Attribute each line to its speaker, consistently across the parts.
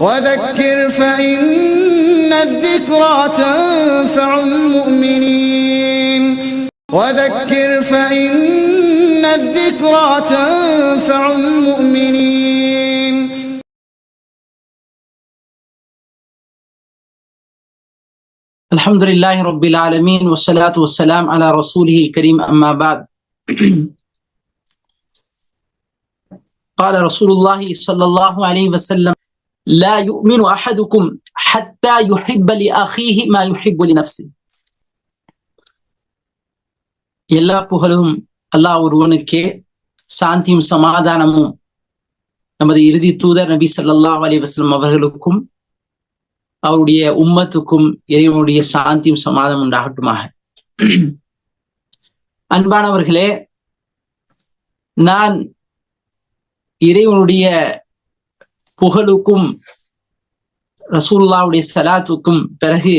Speaker 1: وذكر فإن الذكرى تنفع المؤمنين. وذكر فإن الذكرى تنفع المؤمنين.
Speaker 2: الحمد لله رب العالمين والصلاة والسلام على رسوله الكريم أما بعد. قال رسول الله صلى الله عليه وسلم லா யுமினு அஹதுக்கும் ஹத்தா யுஹிப்ப லி அஹீஹி மா யுஹிப்பு லி நப்சி எல்லா புகழும் அல்லாஹ் ஒருவனுக்கே சாந்தியும் சமாதானமும் நமது இறுதி தூதர் நபி சல்லாஹ் அலி வஸ்லம் அவர்களுக்கும் அவருடைய உம்மத்துக்கும் இறைவனுடைய சாந்தியும் சமாதானம் உண்டாகட்டுமாக அன்பானவர்களே நான் இறைவனுடைய புகழுக்கும் ரசூல்லாவுடைய சலாத்துக்கும் பிறகு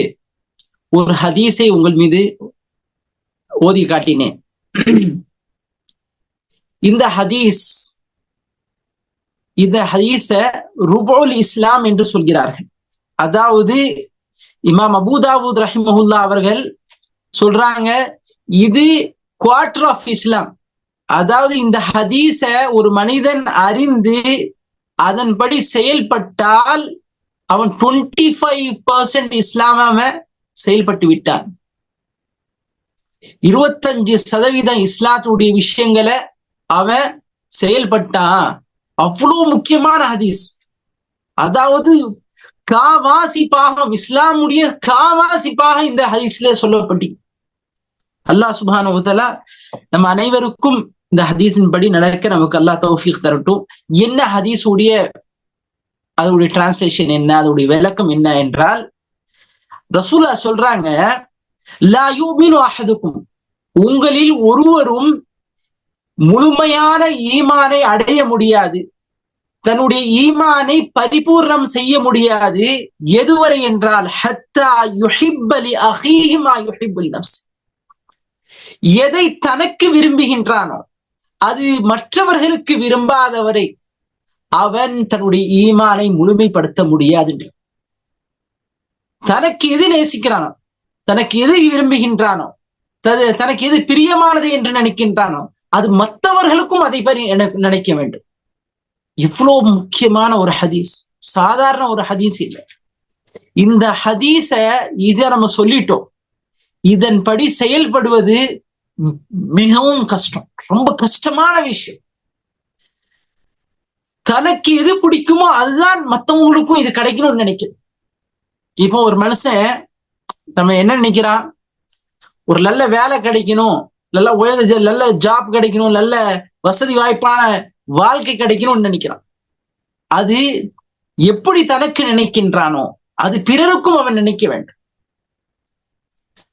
Speaker 2: ஒரு ஹதீஸை உங்கள் மீது ஓதி காட்டினேன். இந்த ஹதீஸ் இந்த ஹதீஸ ருபோல் இஸ்லாம் என்று சொல்கிறார்கள். அதாவது இமாம் அபுதாபுத் ரஹிமஹுல்லா அவர்கள் சொல்றாங்க இது குவார்டர் ஆஃப் இஸ்லாம். அதாவது இந்த ஹதீஸ ஒரு மனிதன் அறிந்து அதன்படி செயல்பட்டால் அவன் டுவெண்ட்டி ஃபைவ் பர்சன்ட் இஸ்லாம செயல்பட்டு விட்டான். இருபத்தஞ்சு சதவீதம் இஸ்லாத்துடைய விஷயங்களை அவன் செயல்பட்டான் அவ்வளவு முக்கியமான ஹதீஸ். அதாவது காவாசி பாகம் இஸ்லாமுடைய காவாசி பாகம் இந்த ஹதீஸ்ல சொல்லப்பட்டி அல்லாஹ் சுபான நம்ம அனைவருக்கும் இந்த ஹதீஸின் படி நடக்க நமக்கு அல்லாஹ் தௌஃபீக் தரட்டும். என்ன ஹதீஸ் உடைய அதோடைய டிரான்ஸ்லேஷன் என்ன அதோடைய விளக்கம் என்ன என்றால் ரசூலா சொல்றாங்க லா யூமினு அஹதுக்கும். உங்களில் ஒருவரும் முழுமையான ஈமானை அடைய முடியாது. தன்னுடைய ஈமானை பரிபூர்ணம் செய்ய முடியாது. எதுவரை என்றால் ஹத்தா யுஹிப்பலி அஹீஹிமா யுஹிப்பலி நப்ஸ் எதை தனக்கு விரும்புகின்றானோ அது மற்றவர்களுக்கு விரும்பாதவரை அவன் தன்னுடைய ஈமானை முழுமைப்படுத்த முடியாது தனக்கு எது நேசிக்கிறானோ தனக்கு எது விரும்புகின்றானோ தனக்கு எது பிரியமானது என்று நினைக்கின்றானோ அது மற்றவர்களுக்கும் அதை பற்றி நினைக்க வேண்டும். இவ்வளவு முக்கியமான ஒரு ஹதீஸ் சாதாரண ஒரு ஹதீஸ் இல்லை. இந்த ஹதீஸ இத நம்ம சொல்லிட்டோம். இதன்படி செயல்படுவது மிகவும் கஷ்டம். ரொம்ப கஷ்டமான விஷயம். தனக்கு எது பிடிக்குமோ அதுதான் மத்தவங்களுக்கும் இது கிடைக்கணும்னு நினைக்கிறேன். இப்போ ஒரு மனுஷன் நம்ம என்ன நினைக்கிறான்? ஒரு நல்ல வேலை கிடைக்கணும் நல்ல உயர்ந்த நல்ல ஜாப் கிடைக்கணும் நல்ல வசதி வாய்ப்பான வாழ்க்கை கிடைக்கணும்னு நினைக்கிறான். அது எப்படி தனக்கு நினைக்கின்றானோ அது பிறருக்கும் அவன் நினைக்க வேண்டும்.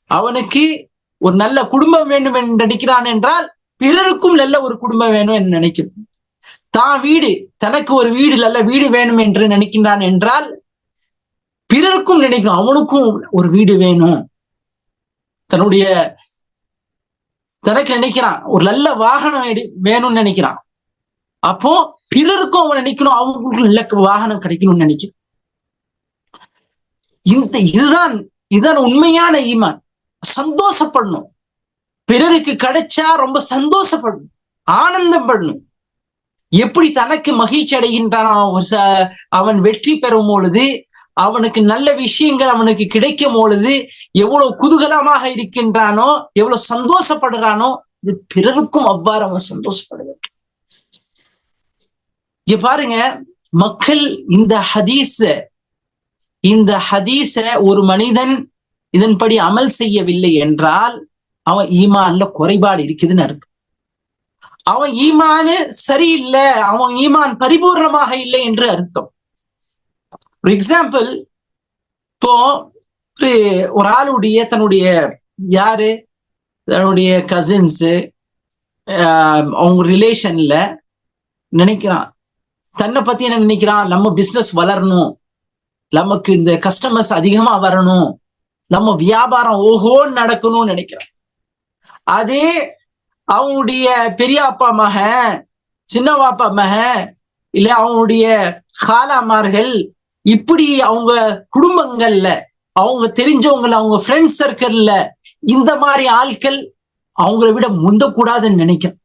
Speaker 2: அவனுக்கு ஒரு நல்ல குடும்பம் வேண்டும் என்று நினைக்கிறான் என்றால் பிறருக்கும் நல்ல ஒரு குடும்பம் வேணும் என்று நினைக்கணும் தான் வீடு தனக்கு ஒரு வீடு நல்ல வீடு வேணும் என்று நினைக்கின்றான் என்றால் பிறருக்கும் நினைக்கும் அவனுக்கும் ஒரு வீடு வேணும். தன்னுடைய தனக்கு நினைக்கிறான் ஒரு நல்ல வாகனம் வேணும்னு நினைக்கிறான். அப்போ பிறருக்கும் அவன் நினைக்கணும் அவங்களுக்கும் நல்ல வாகனம் கிடைக்கணும்னு நினைக்கிறான் இந்த இதுதான் இதுதான் உண்மையான ஈமான். சந்தோஷப்படணும். பிறருக்கு கிடைச்சா ரொம்ப சந்தோஷப்படணும். ஆனந்தப்படணும். எப்படி தனக்கு மகிழ்ச்சி அடைகின்றான் அவன் வெற்றி பெறும் பொழுது அவனுக்கு நல்ல விஷயங்கள் அவனுக்கு கிடைக்கும் பொழுது எவ்வளவு குதூகலமாக இருக்கின்றானோ எவ்வளவு சந்தோஷப்படுறானோ இது பிறருக்கும் அவ்வாறு அவன் சந்தோஷப்பட இங்க பாருங்க மக்கள் இந்த ஹதீஸ இந்த ஹதீஸ ஒரு மனிதன் இதன்படி அமல் செய்யவில்லை என்றால் அவன் ஈமான்ல குறைபாடு இருக்குதுன்னு அர்த்தம். அவன் ஈமானு சரியில்லை அவன் ஈமான் பரிபூர்ணமாக இல்லை என்று அர்த்தம். ஒரு எக்ஸாம்பிள் இப்போ ஒரு ஒரு ஆளுடைய தன்னுடைய யாரு? தன்னுடைய கசின்ஸு அவங்க ரிலேஷன்ல நினைக்கிறான். தன்னை பத்தி என்ன நினைக்கிறான்? நம்ம பிசினஸ் வளரணும். நமக்கு இந்த கஸ்டமர்ஸ் அதிகமா வரணும். நம்ம வியாபாரம் ஓஹோன்னு நடக்கணும்னு நினைக்கிறோம். அதே அவனுடைய பெரியப்பா மகன் சின்னவாப்பா மகன் இல்ல அவனுடைய காலாமார்கள் இப்படி அவங்க குடும்பங்கள்ல அவங்க தெரிஞ்சவங்கள அவங்க ஃப்ரெண்ட்ஸ் சர்க்கிள்ல இந்த மாதிரி ஆட்கள் அவங்கள விட முந்தக்கூடாதுன்னு நினைக்கிறேன்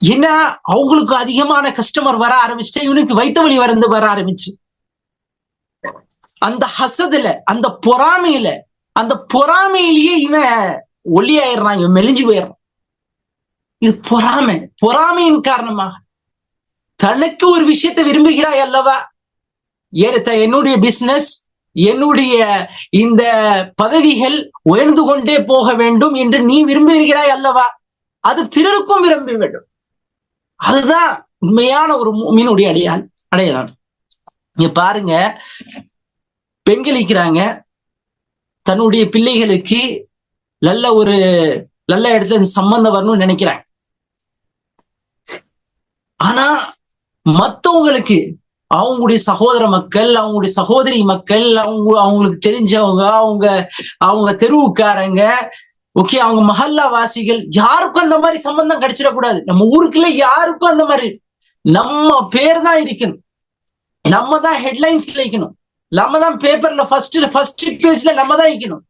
Speaker 2: ஏன்னா அவங்களுக்கு அதிகமான கஸ்டமர் வர ஆரம்பிச்சுட்டு இவனுக்கு வைத்த வழி வரந்து வர ஆரம்பிச்சு அந்த ஹசதுல அந்த பொறாமையில அந்த பொறாமையிலேயே இவன் ஒல்லியாயிடுறான் இவன் மெலிஞ்சு போயிடுறான். இது பொறாமை. பொறாமையின் காரணமாக. தனக்கு ஒரு விஷயத்தை விரும்புகிறாய் அல்லவா? ஏறத்த என்னுடைய பிசினஸ் என்னுடைய இந்த பதவிகள் உயர்ந்து கொண்டே போக வேண்டும் என்று நீ விரும்புகிறாய் அல்லவா? அது பிறருக்கும் விரும்ப வேண்டும் அதுதான் உண்மையான ஒரு மீனுடைய அடையாள் அடையாளம். நீங்க பாருங்க பெண்களிக்கிறாங்க தன்னுடைய பிள்ளைகளுக்கு நல்ல ஒரு நல்ல இடத்துல சம்பந்தம் வரணும்னு நினைக்கிறாங்க. ஆனா மத்தவங்களுக்கு அவங்களுடைய சகோதர மக்கள் அவங்களுடைய சகோதரி மக்கள் அவங்க அவங்களுக்கு தெரிஞ்சவங்க அவங்க அவங்க தெருவுக்காரங்க ஓகே அவங்க மஹல்லா வாசிகள் யாருக்கும் அந்த மாதிரி சம்பந்தம் கிடைச்சிடக்கூடாது. நம்ம ஊருக்குள்ள யாருக்கும் அந்த மாதிரி நம்ம பேர் தான் இருக்கணும். நம்ம தான் ஹெட்லைன்ஸ்ல வைக்கணும். நம்ம தான் பேப்பர்ல ஃபர்ஸ்ட் ஃபர்ஸ்ட் பேஜ்ல நம்ம தான் வைக்கணும்.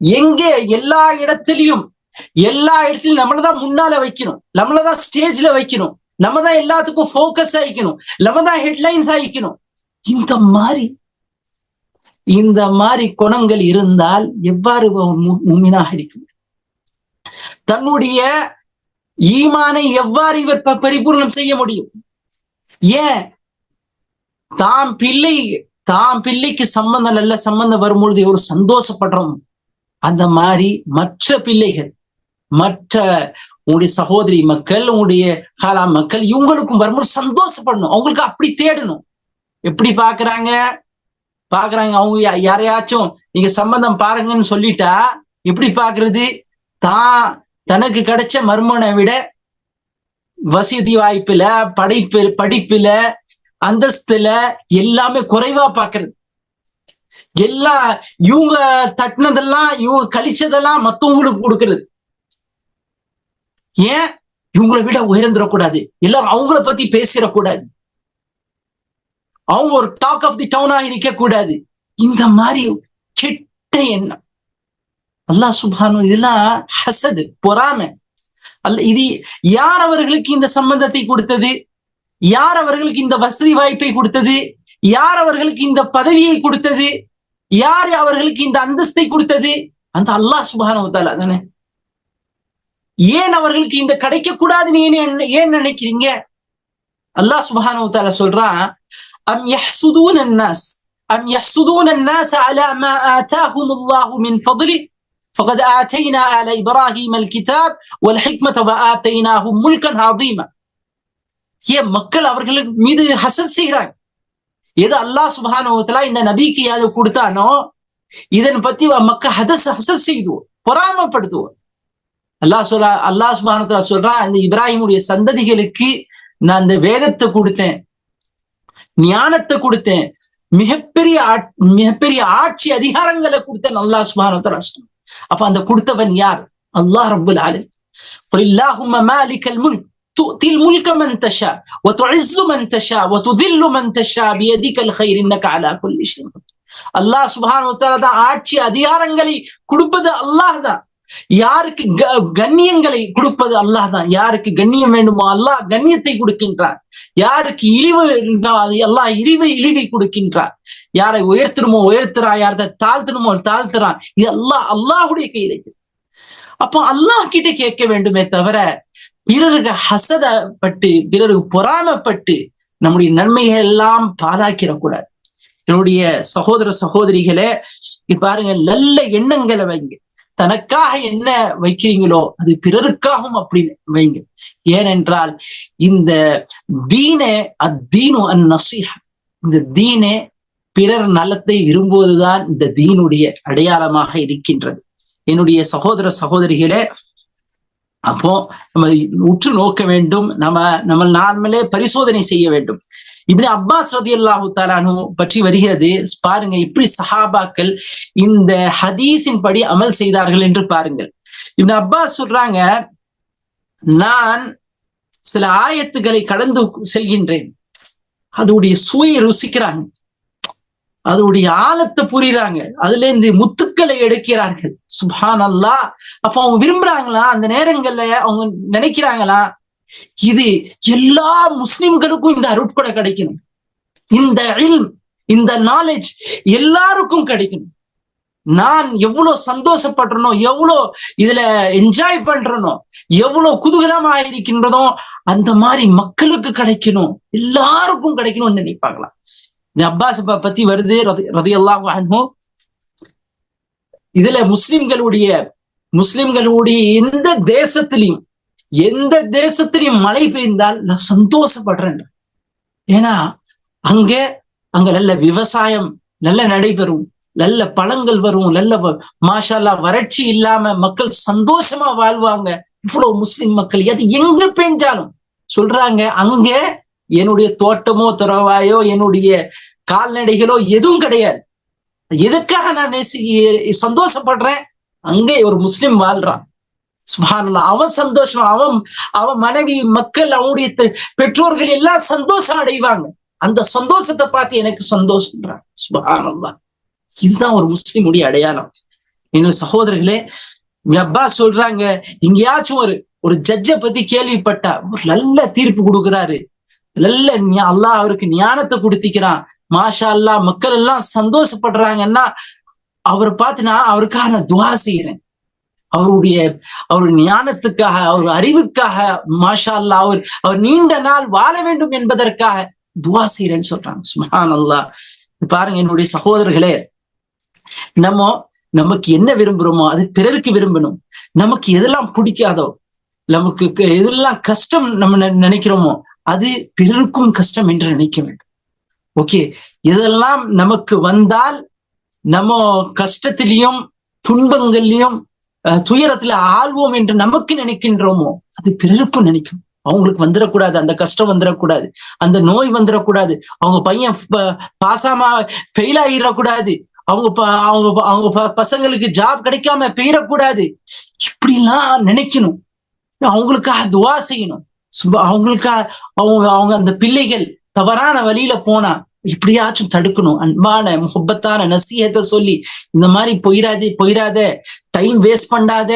Speaker 2: எங்கே? எல்லா இடத்துலயும். எல்லா இடத்துலயும் நம்மளதான் முன்னால வைக்கணும். நம்மளதான் ஸ்டேஜ்ல வைக்கணும். நம்ம தான் எல்லாத்துக்கும் ஃபோக்கஸ் ஆயிக்கணும் நம்ம தான் ஹெட்லைன்ஸ் ஆயிக்கணும் இந்த மாதிரி இந்த மாதிரி குணங்கள் இருந்தால் எவ்வாறு உண்மையாக இருக்கும் தன்னுடைய ஈமானை எவ்வாறு இவர் பரிபூர்ணம் செய்ய முடியும்? ஏன்? தாம் பிள்ளை தான் பிள்ளைக்கு சம்பந்தம் நல்ல சம்பந்தம் வரும்பொழுது ஒரு சந்தோஷப்படுறோம். அந்த மாதிரி மற்ற பிள்ளைகள் மற்ற உங்களுடைய சகோதரி மக்கள் உங்களுடைய காலா மக்கள் இவங்களுக்கும் வரும்போது சந்தோஷப்படணும். அவங்களுக்கு அப்படி தேடணும். எப்படி பாக்குறாங்க பாக்குறாங்க அவங்க யாரையாச்சும் நீங்க சம்பந்தம் பாருங்கன்னு சொல்லிட்டா எப்படி பாக்குறது தான் தனக்கு கிடைச்ச மர்மனை விட வசதி வாய்ப்புல படைப்பு படிப்புல அந்தஸ்துல எல்லாமே குறைவா பாக்குறது. எல்லா இவங்க தட்டினதெல்லாம் இவங்க கழிச்சதெல்லாம் மத்தவங்களுக்கு கொடுக்கறது. ஏன்? இவங்களை விட உயர்ந்துடக்கூடாது. எல்லாரும் அவங்கள பத்தி பேசிடக்கூடாது. அவங்க ஒரு டாக் ஆஃப் தி டவுனா இருக்க கூடாது இந்த மாதிரி கெட்ட எண்ணம். அல்லா சுபானு இதெல்லாம் ஹசது பொறாமை. அல்ல இது யார் அவர்களுக்கு இந்த சம்பந்தத்தை கொடுத்தது? யார் அவர்களுக்கு இந்த வசதி வாய்ப்பை கொடுத்தது யார் அவர்களுக்கு இந்த பதவியை கொடுத்தது யார் அவர்களுக்கு இந்த அந்தஸ்தை கொடுத்தது அந்த அல்லாஹ் சுபானு தானே ஏன் அவர்களுக்கு இந்த கிடைக்க கூடாதுன்னு ஏன் ஏன் நினைக்கிறீங்க அல்லாஹ் சுபஹானு தால சொல்றான் அம் யஹ்சுதூன் الناس أم يحسدون الناس على ما آتاهم الله من فضله فقد آتينا آل إبراهيم الكتاب والحكمة وآتيناهم ملكا عظيما ஏன் மக்கள் அவர்களுக்கு மீது ஹசன் செய்கிறாங்க எது அல்லாஹ் சுபானுவத்துல இந்த நபிக்கு யாரு கொடுத்தானோ இதன் பத்தி மக்கள் ஹதஸ் ஹசஸ் செய்துவோம் பொறாமப்படுத்துவோம். அல்லாஹ் சொல்றா அல்லாஹ் சுபானத்துல சொல்றா அந்த இப்ராஹிமுடைய சந்ததிகளுக்கு நான் அந்த வேதத்தை கொடுத்தேன் ஞானத்தை கொடுத்தேன் மிகப்பெரிய மிகப்பெரிய ஆட்சி அதிகாரங்களை கொடுத்தேன் அல்லாஹ் சுபானத்துல அப்ப அந்த கொடுத்தவன் யார்? அல்லாஹ் ரபுல் ஆலி இல்லாஹும் முல்க். تؤتي الملك من تشاء وتعز من تشاء وتذل من تشاء بيدك الخير انك على كل شيء அல்லாஹ் சுபான் தான் ஆட்சி அதிகாரங்களை கொடுப்பது அல்லாஹ் தான் யாருக்கு கண்ணியங்களை கொடுப்பது அல்லாஹ் தான் யாருக்கு கண்ணியம் வேண்டுமோ அல்லாஹ் கண்ணியத்தை கொடுக்கின்றார் யாருக்கு இழிவு அல்லாஹ் இழிவை இழிவை கொடுக்கின்றார் யாரை உயர்த்தணுமோ உயர்த்துறான் யாரை தாழ்த்தணுமோ தாழ்த்துறான் இது அல்லாஹ் அல்லாஹுடைய கையில் இருக்கு அப்போ அல்லாஹ் கிட்ட கேட்க வேண்டுமே தவிர பிறருக்கு ஹசதப்பட்டு பிறருக்கு பொறாமப்பட்டு நம்முடைய நன்மைகள் எல்லாம் பாதாக்கிடக்கூடாது. என்னுடைய சகோதர சகோதரிகளே பாருங்க நல்ல எண்ணங்களை வைங்க. தனக்காக என்ன வைக்கிறீங்களோ அது பிறருக்காகவும் அப்படி வைங்க. ஏனென்றால் இந்த தீனே அத்தீனு அந் நசீஹா. இந்த தீனே பிறர் நலத்தை விரும்புவதுதான் இந்த தீனுடைய அடையாளமாக இருக்கின்றது. என்னுடைய சகோதர சகோதரிகளே அப்போ நம்ம உற்று நோக்க வேண்டும். நம்ம நம்ம நார்மலே பரிசோதனை செய்ய வேண்டும். இப்படி அப்பாஸ் ரதி அல்லாஹு தாலானு பற்றி வருகிறது. பாருங்க இப்படி சஹாபாக்கள் இந்த ஹதீஸின் படி அமல் செய்தார்கள் என்று பாருங்கள். இந்த அப்பாஸ் சொல்றாங்க நான் சில ஆயத்துக்களை கடந்து செல்கின்றேன். அதோடைய சுவையை ருசிக்கிறாங்க. அதோடைய ஆழத்தை புரியுறாங்க. அதுல இருந்து முத்துக்களை எடுக்கிறார்கள். சுபான் அல்லா அப்ப அவங்க விரும்புறாங்களா? அந்த நேரங்கள்ல அவங்க நினைக்கிறாங்களா? இது எல்லா முஸ்லிம்களுக்கும் இந்த அருட்கொடை கிடைக்கணும். இந்த இல்ம் இந்த நாலேஜ் எல்லாருக்கும் கிடைக்கணும். நான் எவ்வளவு சந்தோஷப்படுறனோ எவ்வளவு இதுல என்ஜாய் பண்றனோ எவ்வளவு குதூகலமா இருக்கின்றதோ அந்த மாதிரி மக்களுக்கு கிடைக்கணும். எல்லாருக்கும் கிடைக்கணும்னு நினைப்பாங்களாம் அப்பாஸ் பத்தி வருது ரதி அல்லாஹ் இதுல முஸ்லிம்களுடைய முஸ்லிம்களுடைய எந்த தேசத்திலையும் எந்த தேசத்திலையும் மழை பெய்ந்தால் நான் சந்தோஷப்படுறேன். ஏன்னா அங்க அங்க நல்ல விவசாயம் நல்ல நடைபெறும். நல்ல பழங்கள் வரும் நல்ல மாஷாலா வறட்சி இல்லாம மக்கள் சந்தோஷமா வாழ்வாங்க. இவ்வளவு முஸ்லிம் மக்கள் அது எங்க பெஞ்சாலும். சொல்றாங்க அங்க என்னுடைய தோட்டமோ துறவாயோ என்னுடைய கால்நடைகளோ எதுவும் கிடையாது. எதுக்காக நான் நேசி சந்தோஷப்படுறேன்? அங்கே ஒரு முஸ்லிம் வாழ்றான். சுபானல்லா அவன் சந்தோஷம் அவன் அவன் மனைவி மக்கள் அவனுடைய பெற்றோர்கள் எல்லாம் சந்தோஷம் அடைவாங்க. அந்த சந்தோஷத்தை பார்த்து எனக்கு சந்தோஷம்ன்றான். சுபானல்லா இதுதான் ஒரு முஸ்லிமுடைய அடையாளம். இன்னும் சகோதரர்களே அப்பா சொல்றாங்க எங்கேயாச்சும் ஒரு ஒரு ஜட்ஜை பத்தி கேள்விப்பட்டா ஒரு நல்ல தீர்ப்பு கொடுக்குறாரு. நல்ல அல்லாஹ் அவருக்கு ஞானத்தை கொடுத்திக்கிறான். மாஷா அல்லா மக்கள் எல்லாம் சந்தோஷப்படுறாங்கன்னா அவரை பார்த்து நான் அவருக்காக நான் துவா செய்யறேன் அவருடைய அவர் ஞானத்துக்காக அவர் அறிவுக்காக மாஷா அல்லா அவர் அவர் நீண்ட நாள் வாழ வேண்டும் என்பதற்காக துவா செய்யறேன்னு சொல்றாங்க. சுமான் அல்லா பாருங்க என்னுடைய சகோதரர்களே நம்ம நமக்கு என்ன விரும்புறோமோ அது பிறருக்கு விரும்பணும். நமக்கு எதெல்லாம் பிடிக்காதோ நமக்கு எதெல்லாம் கஷ்டம் நம்ம நினைக்கிறோமோ அது பிறருக்கும் கஷ்டம் என்று நினைக்க வேண்டும். ஓகே இதெல்லாம் நமக்கு வந்தால் நம்ம கஷ்டத்திலையும் துன்பங்கள்லையும் துயரத்துல ஆழ்வோம் என்று நமக்கு நினைக்கின்றோமோ அது பிறருக்கும் நினைக்கும். அவங்களுக்கு வந்துடக்கூடாது அந்த கஷ்டம் வந்துடக்கூடாது அந்த நோய் வந்துடக்கூடாது அவங்க பையன் பாசாம ஃபெயில் ஆகிடக்கூடாது அவங்க அவங்க அவங்க பசங்களுக்கு ஜாப் கிடைக்காம பெயரக்கூடாது இப்படிலாம் நினைக்கணும். அவங்களுக்காக துவா செய்யணும். அவங்களுக்கா அவங்க அவங்க அந்த பிள்ளைகள் தவறான வழியில போனா எப்படியாச்சும் தடுக்கணும். அன்பான முகப்பத்தான நசீகத்தை சொல்லி இந்த மாதிரி போயிடாதே போயிடாத டைம் வேஸ்ட் பண்ணாத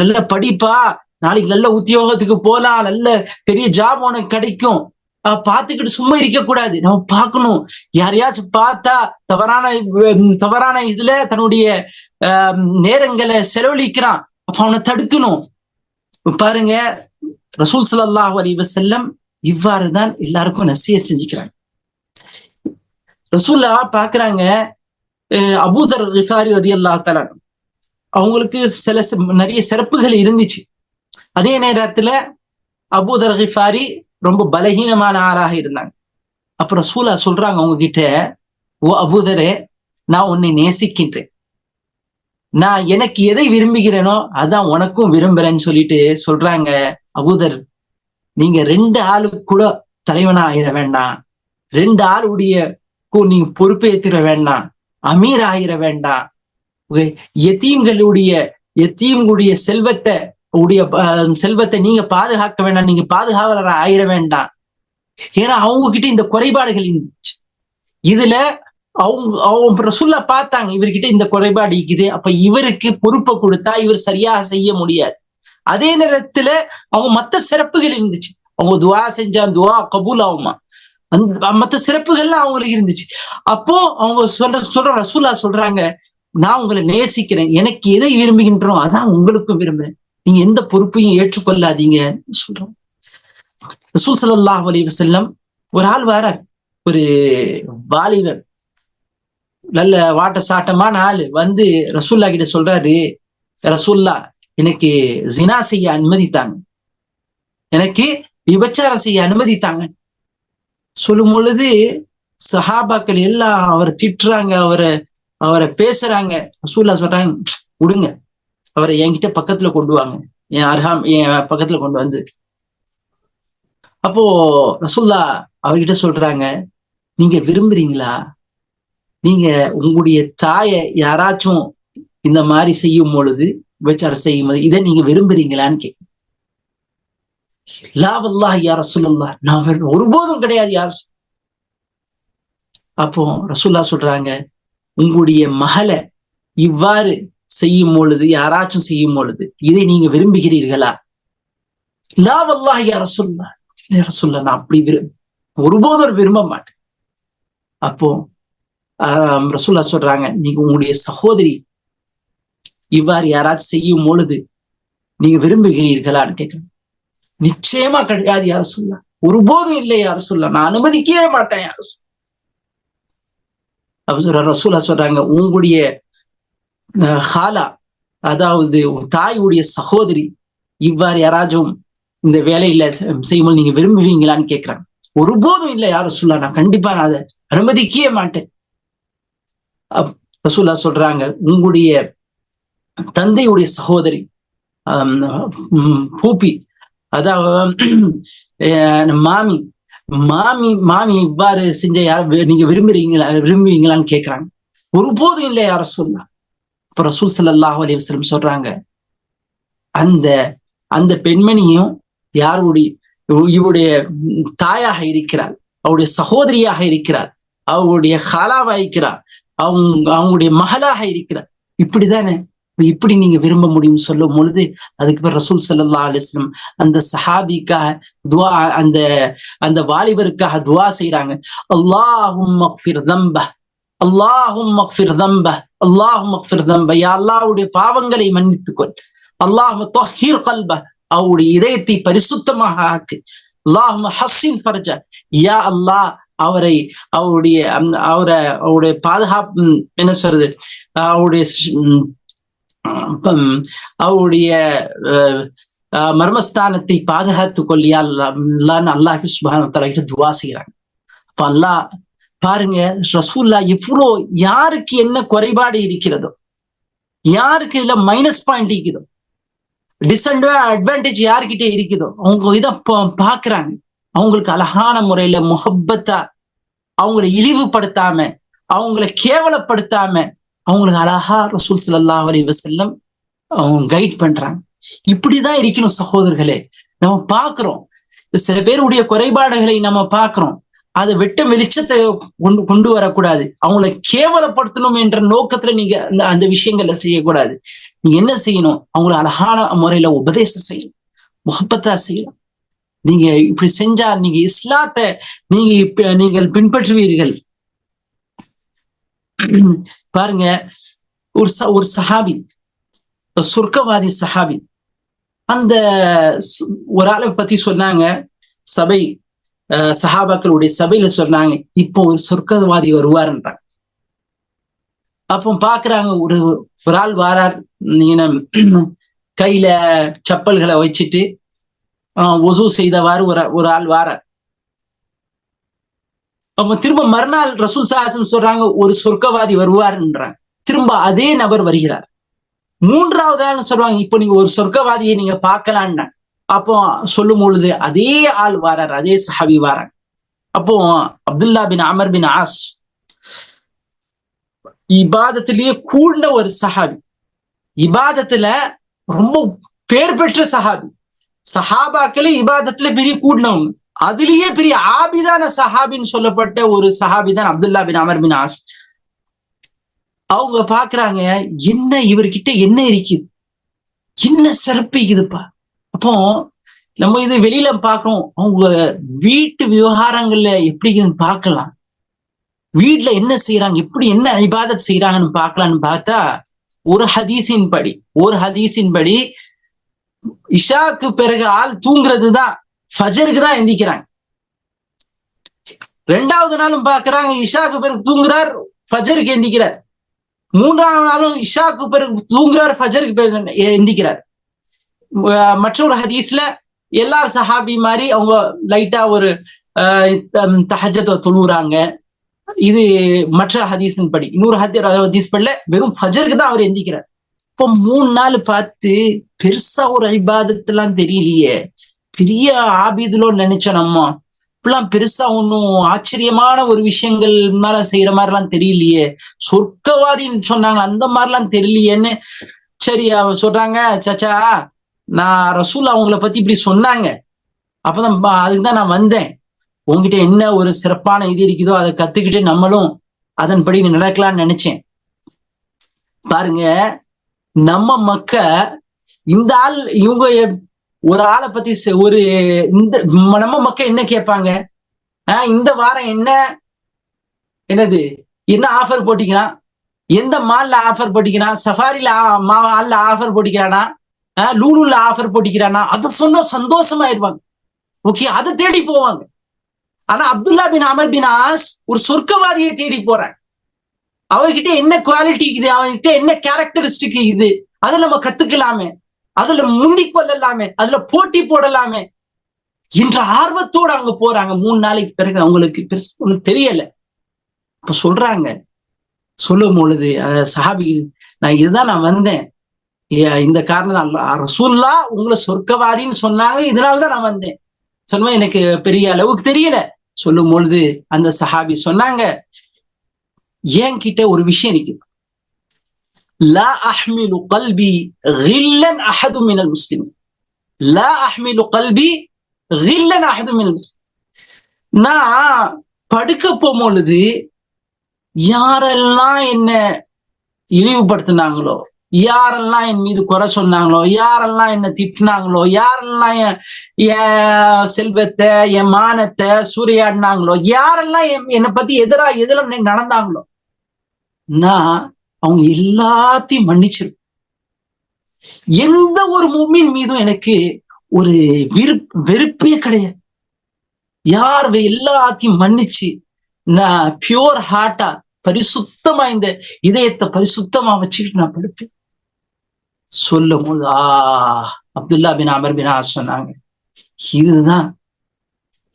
Speaker 2: நல்ல படிப்பா நாளைக்கு நல்ல உத்தியோகத்துக்கு போலாம் நல்ல பெரிய ஜாப் உனக்கு கிடைக்கும். பார்த்துக்கிட்டு சும்மா இருக்க கூடாது நம்ம பார்க்கணும். யாரையாச்சும் பார்த்தா தவறான தவறான இதுல தன்னுடைய நேரங்களை செலவழிக்கிறான். அப்ப அவனை தடுக்கணும். பாருங்க ரசூல் சல்லாஹ் அலி வசல்லம் இவ்வாறுதான் எல்லாருக்கும் நசிய செஞ்சுக்கிறாங்க. ரசூல்லா பாக்குறாங்க அபூதர் ரிஃபாரி ரதி அல்லா தலான் அவங்களுக்கு சில நிறைய சிறப்புகள் இருந்துச்சு. அதே நேரத்துல அபூதர் ரிஃபாரி ரொம்ப பலகீனமான ஆளாக இருந்தாங்க. அப்புறம் சூலா சொல்றாங்க அவங்க கிட்ட ஓ அபூதரே நான் உன்னை நேசிக்கின்றேன். நான் எனக்கு எதை விரும்புகிறேனோ அதான் உனக்கும் விரும்புறேன்னு சொல்லிட்டு சொல்றாங்க. அபூதர் நீங்க ரெண்டு ஆளுக்கு கூட தலைவனா ஆயிட வேண்டாம். ரெண்டு ஆளுடைய நீங்க பொறுப்பேற்றிட வேண்டாம். அமீர் ஆகிட வேண்டாம். எத்தீம்களுடைய எத்தீம்களுடைய செல்வத்தை உடைய செல்வத்தை நீங்க பாதுகாக்க வேண்டாம். நீங்க பாதுகாவலர் ஆயிட வேண்டாம். ஏன்னா அவங்க கிட்ட இந்த குறைபாடுகள் இருந்துச்சு. இதுல அவங்க அவங்க சொல்ல பார்த்தாங்க இவர்கிட்ட இந்த குறைபாடு இருக்குது. அப்ப இவருக்கு பொறுப்பை கொடுத்தா இவர் சரியாக செய்ய முடியாது. அதே நேரத்துல அவங்க மத்த சிறப்புகள் இருந்துச்சு. அவங்க துவா செஞ்சா துவா கபூல் ஆகுமா அந்த மத்த சிறப்புகள்லாம் அவங்களுக்கு இருந்துச்சு. அப்போ அவங்க சொல்ற சொல்ற ரசூலா சொல்றாங்க நான் உங்களை நேசிக்கிறேன். எனக்கு எதை விரும்புகின்றோம் அதான் உங்களுக்கும் விரும்புறேன். நீங்க எந்த பொறுப்பையும் ஏற்றுக்கொள்ளாதீங்க சொல்றோம். ரசூல் சல்லாஹ் அலி வசல்லம் ஒரு ஆள் வரார். ஒரு வாலிபர். நல்ல வாட்ட சாட்டமான ஆளு. வந்து ரசூல்லா கிட்ட சொல்றாரு ரசூல்லா எனக்கு ஜினா செய்ய அனுமதித்தாங்க. எனக்கு விபச்சாரம் செய்ய அனுமதித்தாங்க. சொல்லும் பொழுது சஹாபாக்கள் எல்லாம் அவரை திட்டுறாங்க அவரை அவரை பேசுறாங்க. ரசூல்லா சொல்றாங்க விடுங்க அவரை என்கிட்ட பக்கத்துல கொண்டு வாங்க. என் அர்ஹாம் என் பக்கத்துல கொண்டு வந்து. அப்போ ரசூல்லா அவர்கிட்ட சொல்றாங்க நீங்க விரும்புறீங்களா? நீங்க உங்களுடைய தாயை யாராச்சும் இந்த மாதிரி செய்யும் பொழுது விபச்சாரம் செய்யும் போது இதை நீங்க விரும்புறீங்களான்னு கேட்க லா வல்லாஹ் யார சொல்லல்லா நான் ஒருபோதும் கிடையாது யார் அப்போ ரசூல்லா சொல்றாங்க உங்களுடைய மகளை இவ்வாறு செய்யும் பொழுது யாராச்சும் செய்யும் பொழுது இதை நீங்க விரும்புகிறீர்களா? லா வல்லாஹ் யா ரசூல்லா ரசூல்லா நான் அப்படி விரும்ப ஒருபோதும் விரும்ப மாட்டேன். அப்போ ரசூல்லா சொல்றாங்க நீங்க உங்களுடைய சகோதரி இவ்வாறு யாராச்சும் செய்யும் பொழுது நீங்க விரும்புகிறீர்களான்னு கேட்கணும் நிச்சயமா கிடையாது யார் சொல்ல. ஒருபோதும் இல்லை யார் சொல்ல. நான் அனுமதிக்கவே மாட்டேன் யார் சொல்ல. அப்ப சொல்ற ரசூலா சொல்றாங்க உங்களுடைய ஹாலா அதாவது தாயுடைய சகோதரி இவ்வாறு யாராச்சும் இந்த வேலையில செய்யும்போது நீங்க விரும்புவீங்களான்னு கேட்கிறாங்க ஒருபோதும் இல்லை யாரும் சொல்ல. நான் கண்டிப்பா நான் அதை அனுமதிக்கவே மாட்டேன். அப் ரசூலா சொல்றாங்க உங்களுடைய தந்தையுடைய சகோதரி உம், பூப்பி. அதாவது மாமி. மாமி மாமி இவ்வாறு செஞ்ச யார் நீங்க விரும்புறீங்களா விரும்புவீங்களான்னு கேக்குறாங்க. ஒருபோதும் இல்லை யார சொல்லா இப்ப ரசூல் சல்லாஹ் அலைஹி சொல்றாங்க அந்த அந்த பெண்மணியும் யாருடைய இவருடைய தாயாக இருக்கிறார் அவருடைய சகோதரியாக இருக்கிறார் அவருடைய ஹாலாவா இருக்கிறார் அவங்க அவங்களுடைய மகளாக இருக்கிறார் இப்படிதானே? இப்படி நீங்க விரும்ப முடியும் சொல்லும் பொழுது அதுக்கு பிறகு ரசூல் சல்லா அலிஸ்லம் அந்த சஹாபிக்காக துவா அந்த அந்த வாலிபருக்காக துவா செய்யறாங்க அல்லாஹும் தம்ப அல்லாஹும் தம்ப அல்லாஹும் யா அல்லாவுடைய பாவங்களை மன்னித்துக்கொள். அல்லாஹ் தொஹீர் கல்ப அவருடைய இதயத்தை பரிசுத்தமாக ஆக்கு. அல்லாஹும் ஹஸ்ஸின் பர்ஜா யா அல்லாஹ் அவரை அவருடைய அந்த- அவரை அவருடைய பாதுகாப்பு என்ன சொல்றது? அவருடைய அவருடைய மர்மஸ்தானத்தை பாதுகாத்துக் கொள்ளியால் அல்லாஹி அல்லாஹ் சுபான துவா செய்யறாங்க அப்ப அல்லாஹ் பாருங்க ரசூல்லா இவ்வளோ யாருக்கு என்ன குறைபாடு இருக்கிறதோ யாருக்கு இதுல மைனஸ் பாயிண்ட் இருக்குதோ டிஸ்அட்வா அட்வான்டேஜ் யார்கிட்ட இருக்குதோ அவங்க இதை பாக்குறாங்க. அவங்களுக்கு அழகான முறையில முகப்பத்தா அவங்கள இழிவுபடுத்தாம அவங்கள கேவலப்படுத்தாம அவங்களுக்கு அழகா ரசூல் சல்லா அலி வசல்லம் அவங்க கைட் பண்றாங்க. இப்படிதான் இருக்கணும் சகோதரர்களே. நம்ம பார்க்கிறோம். சில பேருடைய குறைபாடுகளை நம்ம பார்க்கிறோம். அதை வெட்ட வெளிச்சத்தை கொண்டு கொண்டு வரக்கூடாது. அவங்கள கேவலப்படுத்தணும் என்ற நோக்கத்துல நீங்க அந்த அந்த விஷயங்களை செய்யக்கூடாது. நீங்க என்ன செய்யணும்? அவங்கள அழகான முறையில உபதேசம் செய்யணும். முகப்பத்தா செய்யணும். நீங்க இப்படி செஞ்சா நீங்க இஸ்லாத்தை நீங்க இப்ப நீங்கள் பின்பற்றுவீர்கள். பாருங்க ஒரு ச- ஒரு சஹாபி சொர்க்கவாதி சஹாபி அந்த ஒரு ஆளை பத்தி சொன்னாங்க சபை அஹ், சஹாபாக்களுடைய சபையில சொன்னாங்க இப்போ ஒரு சொர்க்கவாதி வருவாருன்றாங்க. அப்போ பாக்குறாங்க ஒரு ஒரு ஆள் வாரார் நீங்க கையில செப்பல்களை வச்சுட்டு ஒசு செய்தவாறு ஒரு ஒரு ஆள் வாரார். அவங்க திரும்ப மறுநாள் ரசூல் சாசன் சொல்றாங்க ஒரு சொர்க்கவாதி வருவார்ன்றாங்க. திரும்ப அதே நபர் வருகிறார். மூன்றாவது ஆள் சொல்றாங்க இப்போ நீங்க ஒரு சொர்க்கவாதியை நீங்க பார்க்கலான்னா அப்போ சொல்லும் பொழுது அதே ஆள் வாரார் அதே சஹாபி வாராங்க. அப்போ Abdullah bin Amr bin Aas இபாதத்திலேயே கூழ்ந்த ஒரு சஹாபி. இபாதத்துல ரொம்ப பேர் பெற்ற சஹாபி. சஹாபாக்களே இபாதத்துல பெரிய கூடினவங்க. அதுலயே பெரிய ஆபிதான சஹாபின்னு சொல்லப்பட்ட ஒரு சஹாபி தான் Abdullah bin Amr bin Aas. அவங்க பாக்குறாங்க என்ன இவர்கிட்ட என்ன இருக்குது? என்ன சிறப்பிக்குதுப்பா அப்போ நம்ம இது வெளியில பாக்குறோம் அவங்க வீட்டு விவகாரங்கள்ல எப்படி இருக்குதுன்னு பார்க்கலாம். வீட்டுல என்ன செய்யறாங்க எப்படி என்ன இபாதத் செய்யறாங்கன்னு பார்க்கலாம்னு பார்த்தா ஒரு ஹதீஸின் படி ஒரு ஹதீஸின் படி இஷாக்கு பிறகு ஆள் தூங்குறது தான் ஃபஜருக்கு தான் எந்திக்கிறாங்க. ரெண்டாவது நாளும் பார்க்கிறாங்க இஷாக்கு பிறகு தூங்குறார் ஃபஜருக்கு எந்திக்கிறார். மூன்றாவது நாளும் இஷாக்கு பிறகு தூங்குறார் ஃபஜருக்கு பிறகு எந்திக்கிறார். மற்றொரு ஹதீஸ்ல எல்லா சஹாபி மாதிரி அவங்க லைட்டா ஒரு தஹஜத்தை தொழுவுறாங்க. இது மற்ற ஹதீஸின் படி. இன்னொரு ஹதி ஹதீஸ் படில வெறும் ஃபஜருக்கு தான் அவர் எந்திக்கிறார். இப்போ மூணு நாள் பார்த்து பெருசா ஒரு ஐபாதத்தெல்லாம் தெரியலையே. பெரிய ஆபீதுலோ நினைச்சோம் நம்ம இப்பெல்லாம் பெருசா ஒன்னும் ஆச்சரியமான ஒரு விஷயங்கள் மேல செய்யற மாதிரிலாம் தெரியலையே. சொர்க்கவாதின்னு சொன்னாங்க அந்த மாதிரிலாம் தெரியலையேன்னு. சரி அவங்க சொல்றாங்க சச்சா நான் ரசூல் அவங்கள பத்தி இப்படி சொன்னாங்க. அப்பதான் பா- அதுக்கு தான் நான் வந்தேன். உங்ககிட்ட என்ன ஒரு சிறப்பான இது இருக்குதோ அதை கத்துக்கிட்டு நம்மளும் அதன்படி நடக்கலாம்னு நினைச்சேன். பாருங்க நம்ம மக்க இந்த ஆள் இவங்க ஒரு ஆளை பத்தி ஒரு இந்த நம்ம மக்கள் என்ன கேட்பாங்க? ஆஹ் இந்த வாரம் என்ன என்னது? என்ன ஆஃபர் போட்டிக்கிறான் எந்த மால்ல ஆஃபர் போட்டிக்கிறான் சஃபாரில மால்ல ஆஃபர் போட்டிக்கிறானா லூலுல ஆஃபர் போட்டிக்கிறானா அதை சொன்னா சந்தோஷமாயிருவாங்க. ஓகே அதை தேடி போவாங்க. ஆனா Abdullah bin Amr bin Aas ஒரு சொர்க்கவாதியை தேடி போறாங்க அவர்கிட்ட என்ன குவாலிட்டி இருக்குது? அவன்கிட்ட என்ன கேரக்டரிஸ்டிக் இருக்குது? அதை நம்ம கத்துக்கலாமே. அதுல முந்தி கொள்ளலாமே அதுல போட்டி போடலாமே என்ற ஆர்வத்தோடு அவங்க போறாங்க. மூணு நாளைக்கு பிறகு அவங்களுக்கு பெருசு ஒன்றும் தெரியல. அப்ப சொல்றாங்க. சொல்லும் பொழுது சஹாபி நான் இதுதான் நான் வந்தேன். இந்த காரணம் ரசூல்லா உங்களை சொர்க்கவாதின்னு சொன்னாங்க இதனாலதான் நான் வந்தேன். சொன்ன எனக்கு பெரிய அளவுக்கு தெரியல. சொல்லும் பொழுது அந்த சஹாபி சொன்னாங்க என்கிட்ட ஒரு விஷயம் இருக்கு? லா அஹ்மிலு கல்வி கில்லன் அஹது மினல் முஸ்லிம் லா அஹ்மிலு கல்பி அஹது மினல் முஸ்லிம் நான் படுக்க போகும்பொழுது யாரெல்லாம் என்ன இழிவுபடுத்தினாங்களோ யாரெல்லாம் என் மீது குறை சொன்னாங்களோ யாரெல்லாம் என்ன திட்டினாங்களோ யாரெல்லாம் என் செல்வத்தை என் மானத்தை சூறையாடினாங்களோ யாரெல்லாம் என்னை பத்தி எதிராக எதிர நடந்தாங்களோ நான் அவங்க எல்லாத்தையும் மன்னிச்சிருப்பேன் எந்த ஒரு மூமின் மீதும் எனக்கு ஒரு விருப் வெறுப்பே கிடையாது. யார் எல்லாத்தையும் மன்னிச்சு நான் பியோர் ஹார்ட்டா பரிசுத்தமா இந்த இதயத்தை பரிசுத்தமா வச்சுக்கிட்டு நான் படுப்பேன்? சொல்லும் போது ஆ அப்துல்லா பின் அமர் பின் சொன்னாங்க. இதுதான்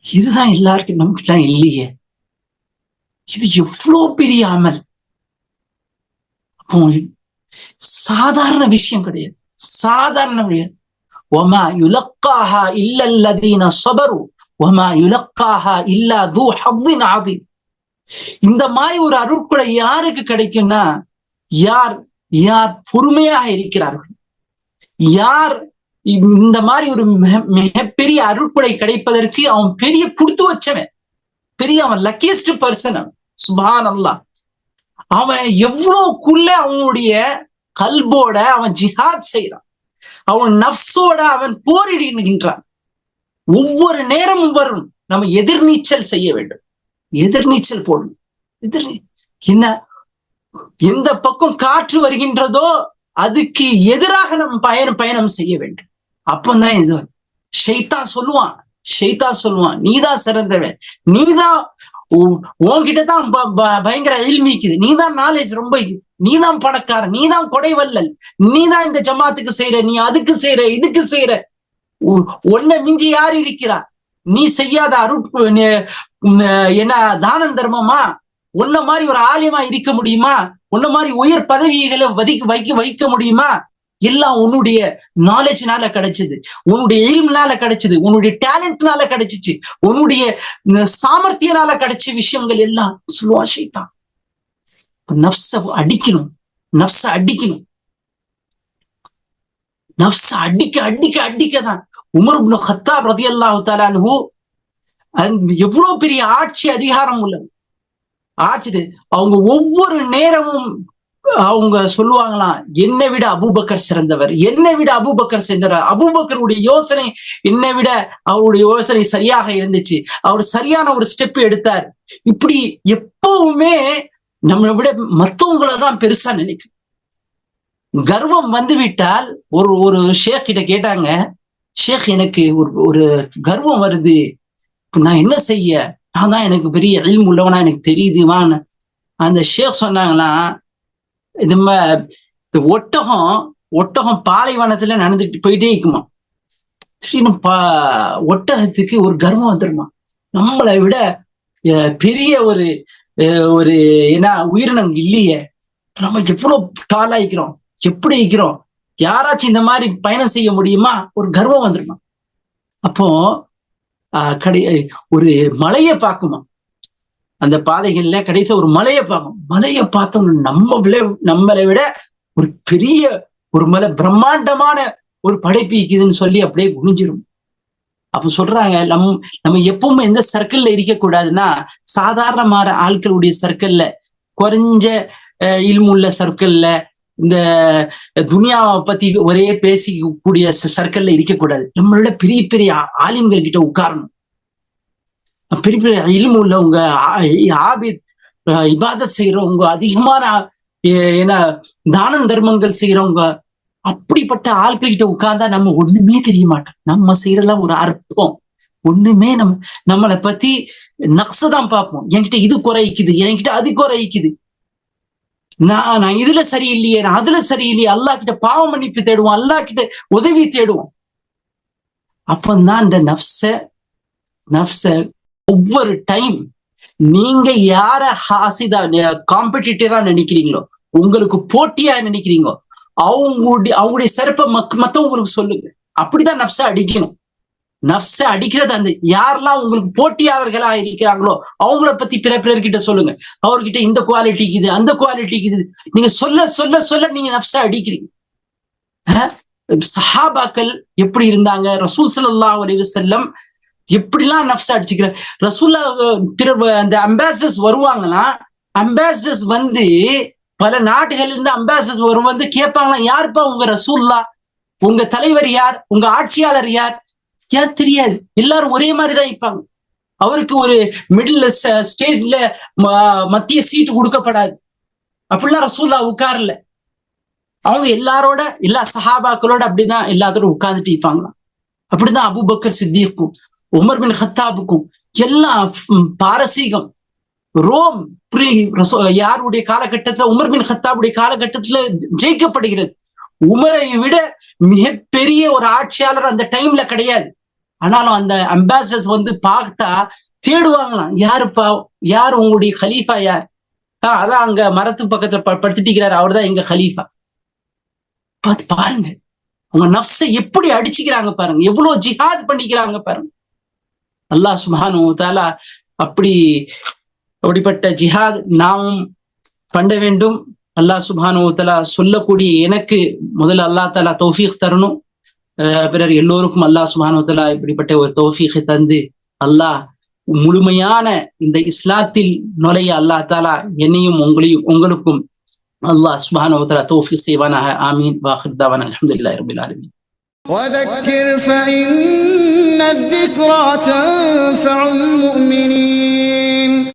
Speaker 2: இதுதான் எல்லாருக்கும் நமக்கு இல்லையே. இது எவ்வளவு பெரிய அமல். மொழி சாதாரண விஷயம் கிடையாது. சாதாரண கிடையாது ஒமா யுலக்காஹா இல்லல்லதீன சொபரு ஒமா யுலக்காஹா இல்லா தூ ஹவ்வின் ஆபி இந்த மாதிரி ஒரு அருட்கொடை யாருக்கு கிடைக்கும்னா யார் யார் பொறுமையாக இருக்கிறார்கள். யார் இந்த மாதிரி ஒரு மிகப்பெரிய அருட்கொடை கிடைப்பதற்கு அவன் பெரிய கொடுத்து வச்சவன். பெரிய அவன் லக்கியஸ்ட் பர்சன் சுபான் அல்லா அவன் எவ்வளவுக்குள்ள அவனுடைய கல்போட அவன் ஜிஹாத் செய்யறான் அவன் நப்சோட அவன் போரிடுகின்றான் ஒவ்வொரு நேரமும் வரும். நம்ம எதிர்நீச்சல் செய்ய வேண்டும். எதிர்நீச்சல் போடணும் எதிர் என்ன? எந்த பக்கம் காற்று வருகின்றதோ அதுக்கு எதிராக நம்ம பயணம் பயணம் செய்ய வேண்டும். அப்பந்தான் இது ஷெய்தா சொல்லுவான். ஷெய்தா சொல்லுவான் நீதான் சிறந்தவன். நீதான் உன்கிட்ட தான் பயங்கர எல்மிக்குது நீதான் நாலேஜ் ரொம்ப நீதான் பணக்காரன் நீதான் கொடைவல்லல் நீதான் இந்த ஜமாத்துக்கு செய்யற நீ அதுக்கு செய்யற இதுக்கு செய்யற உன்னை மிஞ்சி யார் இருக்கிறா? நீ செய்யாத அருட் என்ன தானம் தர்மமா? உன்ன மாதிரி ஒரு ஆலயமா இருக்க முடியுமா? உன்ன மாதிரி உயர் பதவிகளை வதிக்க வைக்க வைக்க முடியுமா? எல்லாம் உன்னுடைய நாலேஜ்னால கிடைச்சது. உன்னுடைய எய்ம்னால கிடைச்சது. உன்னுடைய டேலண்ட்னால கிடைச்சிச்சு. உன்னுடைய சாமர்த்தியனால கிடைச்ச விஷயங்கள் எல்லாம் சொல்லுவா ஷைத்தான். நப்ச அடிக்கணும். நப்ச அடிக்கணும். நப்ச அடிக்க அடிக்க அடிக்கதான். உமர் ஹத்தாப் ரதி தாலானு எவ்வளவு பெரிய ஆட்சி அதிகாரம் உள்ளது. ஆட்சி அவங்க ஒவ்வொரு நேரமும் அவங்க சொல்லுவாங்களாம் என்னை விட அபூபக்கர் சிறந்தவர் என்னை விட அபூபக்கர் சிறந்தவர். அபூபக்கருடைய யோசனை என்னை விட அவருடைய யோசனை சரியாக இருந்துச்சு. அவர் சரியான ஒரு ஸ்டெப் எடுத்தார். இப்படி எப்பவுமே நம்மளை விட மற்றவங்களை தான் பெருசா நினைக்கும். கர்வம் வந்து விட்டால் ஒரு ஒரு ஷேக் கிட்ட கேட்டாங்க ஷேக் எனக்கு ஒரு ஒரு கர்வம் வருது. நான் என்ன செய்ய? நான் தான் எனக்கு பெரிய அழிவு உள்ளவனா எனக்கு தெரியுதுவான்னு அந்த ஷேக் சொன்னாங்கன்னா நம்ம இந்த ஒட்டகம் ஒட்டகம் பாலைவனத்துல நடந்துட்டு போயிட்டே இருக்குமா? திடீர்னு பா ஒட்டகத்துக்கு ஒரு கர்வம் வந்துருமா? நம்மளை விட பெரிய ஒரு ஒரு என்ன உயிரினம் இல்லையே. நம்ம எவ்வளவு டாலாயிக்கிறோம் எப்படி இருக்கிறோம்? யாராச்சும் இந்த மாதிரி பயணம் செய்ய முடியுமா? ஒரு கர்வம் வந்துருமா? அப்போ ஆஹ் கடை ஒரு மலையை பார்க்குமா? அந்த பாதைகள்ல கடைசி ஒரு மலையை பார்க்கும் மலையை பார்த்தோம் நம்ம நம்மளை விட ஒரு பெரிய ஒரு மலை பிரம்மாண்டமான ஒரு படைப்பு இருக்குதுன்னு சொல்லி அப்படியே குனிஞ்சிரும். அப்ப சொல்றாங்க நம் நம்ம எப்பவுமே எந்த சர்க்கிள்ல இருக்க கூடாதுன்னா சாதாரணமான ஆட்களுடைய சர்க்கிள்ல குறைஞ்ச இல்முள்ள சர்க்கிள்ல இந்த துனியாவை பத்தி ஒரே பேசிக்கூடிய சர்க்கிள்ல இருக்கக்கூடாது. நம்மளோட பெரிய பெரிய ஆலிம்கள் கிட்ட உட்காரணும். பெரிய பெரிய இல்மு உள்ளவங்க ஆபித் இபாதத் செய்யறவங்க அதிகமான என்ன தானம் தர்மங்கள் செய்யறவங்க அப்படிப்பட்ட ஆட்கள் கிட்ட உட்கார்ந்தா நம்ம ஒண்ணுமே தெரிய மாட்டோம். நம்ம செய்யறதெல்லாம் ஒரு அற்பம். ஒண்ணுமே நம்ம நம்மளை பத்தி நக்சதான் பார்ப்போம். என்கிட்ட இது குறைக்குது என்கிட்ட அது குறைக்குது. நான் நான் இதுல சரியில்லையே நான் அதுல சரியில்லையே அல்லாஹ் கிட்ட பாவ மன்னிப்பு தேடுவோம் அல்லாஹ் கிட்ட உதவி தேடுவோம். அப்பந்தான் இந்த நப்ச நப்ச ஒவ்வொரு டைம் நீங்க யார ஹாசிதா காம்படிட்டரா நினைக்கிறீங்களோ உங்களுக்கு போட்டியா நினைக்கிறீங்களோ அவங்களுடைய அவங்களுடைய சிறப்பை மக் மத்தவங்களுக்கு சொல்லுங்க. அப்படிதான் நப்ச அடிக்கணும். நப்ச அடிக்கிறது அந்த யாரெல்லாம் உங்களுக்கு போட்டியாளர்களா இருக்கிறாங்களோ அவங்கள பத்தி பிற பிறர்கிட்ட சொல்லுங்க. அவர்கிட்ட இந்த குவாலிட்டி இருக்குது அந்த குவாலிட்டி இருக்குது நீங்க சொல்ல சொல்ல சொல்ல நீங்க நப்ச அடிக்கிறீங்க. சஹாபாக்கள் எப்படி இருந்தாங்க? ரசூல் சல்லா அலைவு செல்லம் எப்படிலாம் நப்ச அடிச்சுக்கிற? ரசூல்லா திரு அந்த அம்பாசிடர்ஸ் வருவாங்கன்னா அம்பாசிடர்ஸ் வந்து பல நாடுகள்ல இருந்து அம்பாசிடர்ஸ் வரும் வந்து கேட்பாங்களாம் யாருப்பா உங்க ரசூல்லா உங்க தலைவர் யார்? உங்க ஆட்சியாளர் யார்? யார் தெரியாது. எல்லாரும் ஒரே மாதிரிதான் இருப்பாங்க. அவருக்கு ஒரு மிடில் ஸ்டேஜ்ல மத்திய சீட்டு கொடுக்கப்படாது. அப்படிலாம் ரசூல்லா உட்கார்ல. அவங்க எல்லாரோட எல்லா சஹாபாக்களோட அப்படிதான் எல்லாத்தோட உட்கார்ந்துட்டு இருப்பாங்களாம். அப்படிதான் அபூபக்கர் சித்திக்கும். உமர் பின் ஹத்தாபுக்கும் எல்லாம் பாரசீகம் ரோம் யாருடைய காலகட்டத்துல உமர் பின் ஹத்தாபுடைய காலகட்டத்துல ஜெயிக்கப்படுகிறது. உமரை விட மிகப்பெரிய ஒரு ஆட்சியாளர் அந்த டைம்ல கிடையாது. ஆனாலும் அந்த அம்பாசிடர்ஸ் வந்து பார்த்தா தேடுவாங்களாம். யாருப்பா யார் உங்களுடைய கலீஃபா யார்? ஆஹ் அதான் அங்க மரத்து பக்கத்துல ப- அவர் தான் அவர்தான் எங்க ஹலீஃபா பார்த்து பாருங்க. உங்க நஃப்ஸை எப்படி அடிச்சுக்கிறாங்க பாருங்க. எவ்வளவு ஜிஹாத் பண்ணிக்கிறாங்க பாருங்க. அல்லாஹ் சுப்ஹானஹு தாலா அப்படி அப்படிப்பட்ட ஜிஹாத் நாமும் பண்ண வேண்டும். அல்லாஹ் சுபானு தலா சொல்லக்கூடிய எனக்கு முதல்ல அல்லாஹ் தாலா தௌஃபீக் தரணும். அஹ் பிறர் எல்லோருக்கும் அல்லாஹ் சுப்ஹானஹு தலா இப்படிப்பட்ட ஒரு தௌஃபீக்கை தந்து அல்லாஹ் முழுமையான இந்த இஸ்லாத்தில் நுழைய அல்லாஹ் தாலா என்னையும் உங்களையும் உங்களுக்கும் அல்லாஹ் சுப்ஹானஹு வ தௌஃபீக் செய்வானாக. ஆமீன். வாஹிர்தாவான் அலமதுல்லா அல்ஹம்துலில்லாஹி
Speaker 1: وذكر فإن الذكرى تنفع المؤمنين.